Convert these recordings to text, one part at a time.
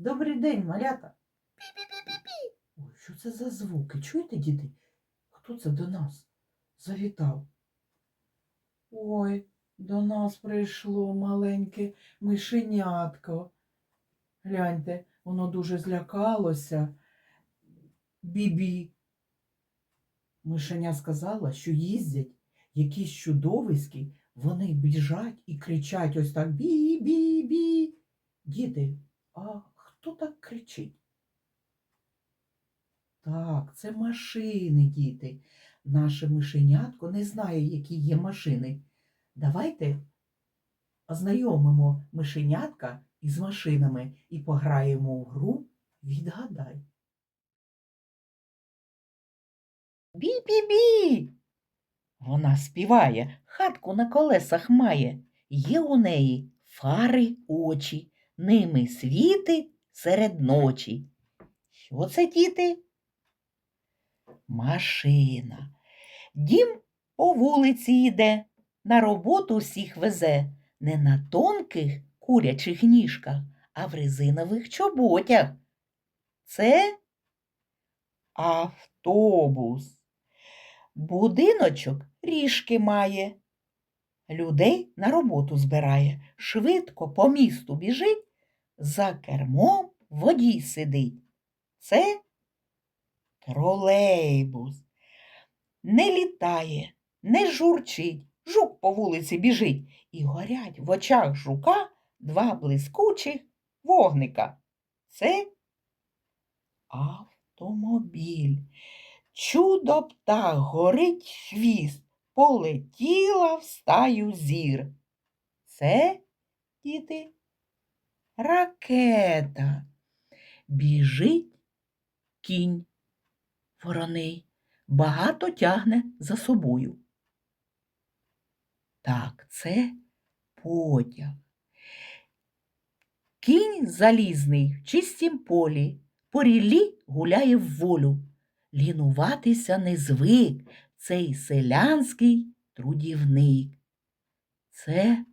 Добрий день, малята. Пі-пі-пі-пі-пі. Ой, що це за звуки? Чуєте, діти? Хто це до нас завітав? Ой, до нас прийшло маленьке мишенятко. Гляньте, воно дуже злякалося. Бібі. Мишеня сказала, що їздять якісь чудовиськи, вони біжать і кричать ось так бі-бі-бі. Діти, а хто так кричить? Так, це машини, діти. Наше мишенятко не знає, які є машини. Давайте ознайомимо мишенятка із машинами і пограємо у гру Відгадай. Бі-бі-бі. Вона співає, хатку на колесах має. Є у неї фари очі, ними світи серед ночі. Що це, діти? Машина. Дім по вулиці йде, на роботу всіх везе, не на тонких курячих ніжках, а в резинових чоботях. Це автобус. Будиночок ріжки має. Людей на роботу збирає, швидко по місту біжить, за кермом водій сидить. Це тролейбус. Не літає, не журчить, жук по вулиці біжить, і горять в очах жука два блискучих вогника. Це автомобіль. Чудо птах горить хвіст, полетіла в стаю зір. Це, діти, ракета. Біжить кінь вороний, багато тягне за собою. Так, це потяг. Кінь залізний в чистім полі, по ріллі гуляє в волю. Лінуватися не звик цей селянський трудівник. Це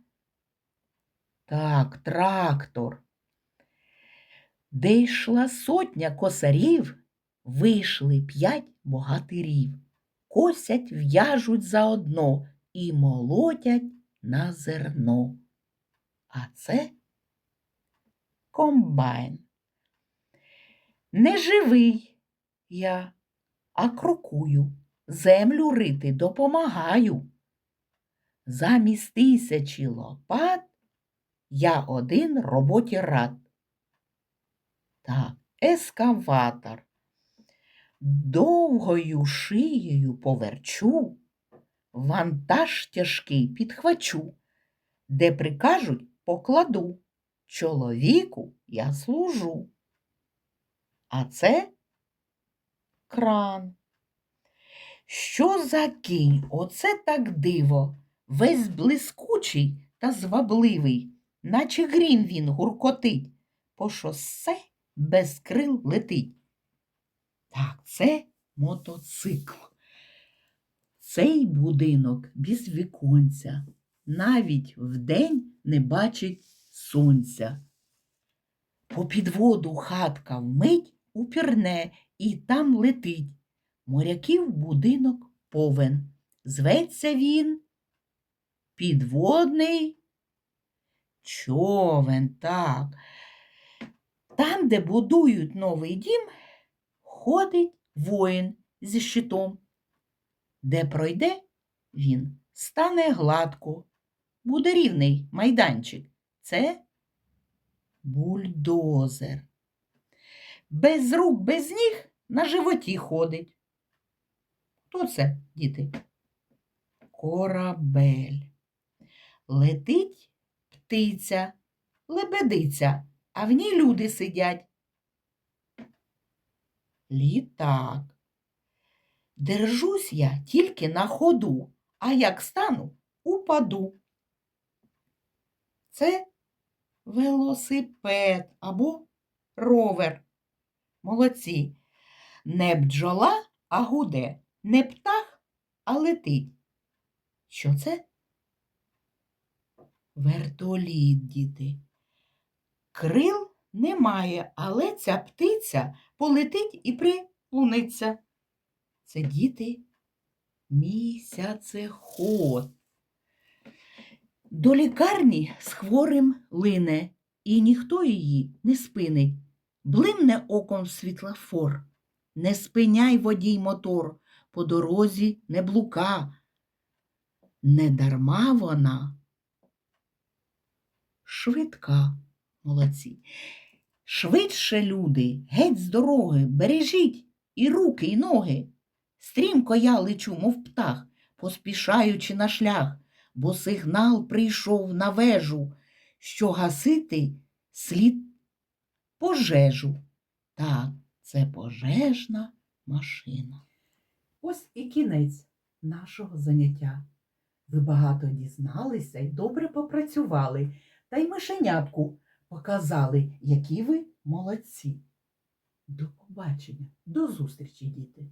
так, трактор. Де йшла сотня косарів, вийшли п'ять богатирів. Косять, в'яжуть заодно і молотять на зерно. А це комбайн. Не живий я, а крокую, землю рити допомагаю. Замість тисячі лопат я один роботі рад. Так, ескаватор. Довгою шиєю поверчу, вантаж тяжкий підхвачу, де прикажуть покладу. Чоловіку я служу. А це кран. Що за кінь? Оце так диво, весь блискучий та звабливий, наче грім він гуркотить, по шосе без крил летить. Так, це мотоцикл. Цей будинок без віконця, навіть вдень не бачить сонця. По підводу хатка вмить упірне і там летить. Моряків будинок повен. Зветься він підводний човен. Так. Там, де будують новий дім, ходить воїн зі щитом. Де пройде, він стане гладко, буде рівний майданчик. Це бульдозер. Без рук, без ніг на животі ходить. Хто це, діти? Корабель. Летить птиця, лебедиця, а в ній люди сидять. Літак. Держусь я тільки на ходу, а як стану, упаду. Це велосипед або ровер. Молодці. Не бджола, а гуде, не птах, а летить. Що це? Вертоліт, діти. Крил немає, але ця птиця полетить і прилуниться. Це діти місяцеход. До лікарні з хворим лине, і ніхто її не спинить. Блимне оком світлофор, не спиняй водій мотор, по дорозі не блука. Не дарма вона швидка, молодці. Швидше, люди, геть з дороги, бережіть і руки, і ноги. Стрімко я лечу, мов птах, поспішаючи на шлях, бо сигнал прийшов на вежу, що гасити слід пожежу. Так, це пожежна машина. Ось і кінець нашого заняття. Ви багато дізналися і добре попрацювали, та й мишенятку показали, які ви молодці. До побачення, до зустрічі, діти!